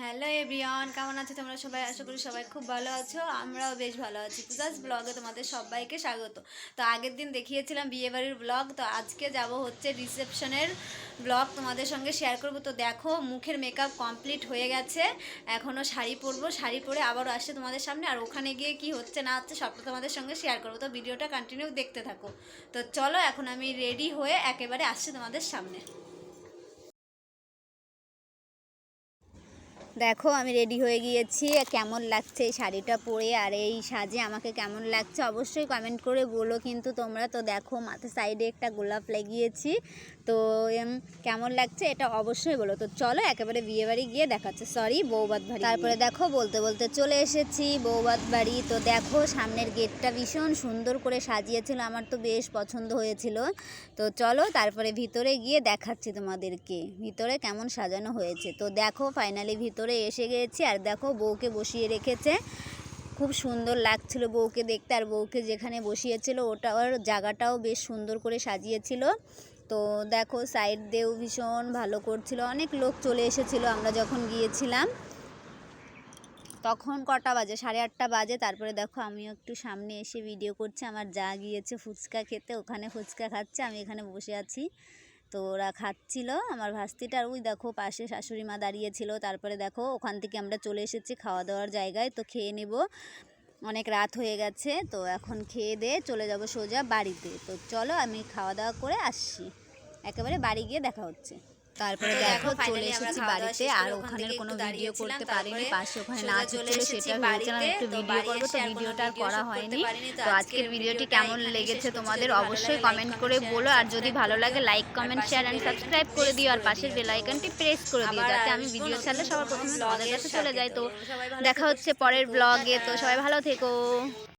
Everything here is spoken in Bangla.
হ্যালো এভরিওয়ান, কেমন আছো? তোমরা সবাই? আশা করি সবাই খুব ভালো আছো, আমরাও বেশ ভালো আছি। পূজাস ব্লগে তোমাদের সবাইকে স্বাগত। তো আগের দিন দেখিয়েছিলাম বিয়েবাড়ির ব্লগ তো আজকে যাব হচ্ছে রিসেপশনের ব্লগ তোমাদের সঙ্গে শেয়ার করব। তো দেখো, মুখের মেকআপ কমপ্লিট হয়ে গেছে এখনও শাড়ি পরবো, শাড়ি পরে আবারও আসছে তোমাদের সামনে। আর ওখানে গিয়ে কি হচ্ছে না হচ্ছে সবটা তোমাদের সঙ্গে শেয়ার করব। তো ভিডিওটা কন্টিনিউ দেখতে থাকো। তো চলো, এখন আমি রেডি হয়ে একেবারে আসছি তোমাদের সামনে। দেখো, আমি রেডি হয়ে গিয়েছি। কেমন লাগছে এই শাড়িটা পরে? আর এই সাজে আমাকে কেমন লাগছে? অবশ্যই কমেন্ট করে বলো। কিন্তু তোমরা তো দেখো, মাথার সাইডে একটা গোলাপ লাগিয়েছি। তো কেমন লাগছে এটা অবশ্যই বলো। তো চলো, একেবারে বিয়ে বাড়ি গিয়ে দেখাচ্ছে। সরি বৌবাদ বাড়ি। তারপরে দেখো, বলতে বলতে চলে এসেছি বৌবাদ বাড়ি। তো দেখো, সামনের গেটটা ভীষণ সুন্দর করে সাজিয়েছিল। আমার তো বেশ পছন্দ হয়েছিল। তো চলো, তারপরে ভিতরে গিয়ে দেখাচ্ছি তোমাদেরকে। ভিতরে কেমন সাজানো হয়েছে। তো দেখো ফাইনালি ভিতরে এসে গেছি আর দেখো বউকে বসিয়ে রেখেছে। খুব সুন্দর লাগছিল বউকে দেখতে আর বউকে যেখানে বসিয়েছিল ওটা ওর জায়গাটাও বেশ সুন্দর করে সাজিয়েছিল। তো দেখো সাইড দিয়েও ভীষণ ভালো করছিল। অনেক লোক চলে এসেছিল আমরা যখন গিয়েছিলাম। তখন কটা বাজে? সাড়ে আটটা বাজে। তারপরে দেখো আমিও একটু সামনে এসে ভিডিও করছি। আমার যা গিয়েছে ফুচকা খেতে, ওখানে ফুচকা খাচ্ছে, আমি এখানে বসে আছি। তো ওরা খাচ্ছিল, আমার ভাস্তিটা ওই দেখো পাশে শাশুড়ি মা দাঁড়িয়েছিল তারপরে দেখো ওখান থেকে আমরা চলে এসেছি খাওয়া দাওয়ার জায়গায়, তো খেয়ে নেব। অনেক রাত হয়ে গেছে, তো এখন খেয়ে দিয়ে চলে যাব সোজা বাড়িতে। তো চলো আমি খাওয়া দাওয়া করে আসছি। একেবারে বাড়ি গিয়ে দেখা হচ্ছে। তারপরে দেখো চলে এসেছি বাড়িতে আর ওখান কোনো ভিডিও করতে পারিনি পাশে ওখানে নাচ চলে হচ্ছিল এসেছি সেটা ভেবেছিলাম বাড়িতে, একটু ভিডিও করব তো ভিডিওটা আর করা হয়নি তো আজকের ভিডিওটি কেমন লেগেছে তোমাদের অবশ্যই কমেন্ট করে বলো আর যদি ভালো লাগে like comment share and subscribe করে দিও আর পাশের দিও। বেল আইকনটি প্রেস করে দিও যাতে আমি ভিডিও ছাড়লে সবার প্রথমে তোমাদের কাছে চলে। যায় তো দেখা হচ্ছে পরের ব্লগে তো সবাই ভালো থেকো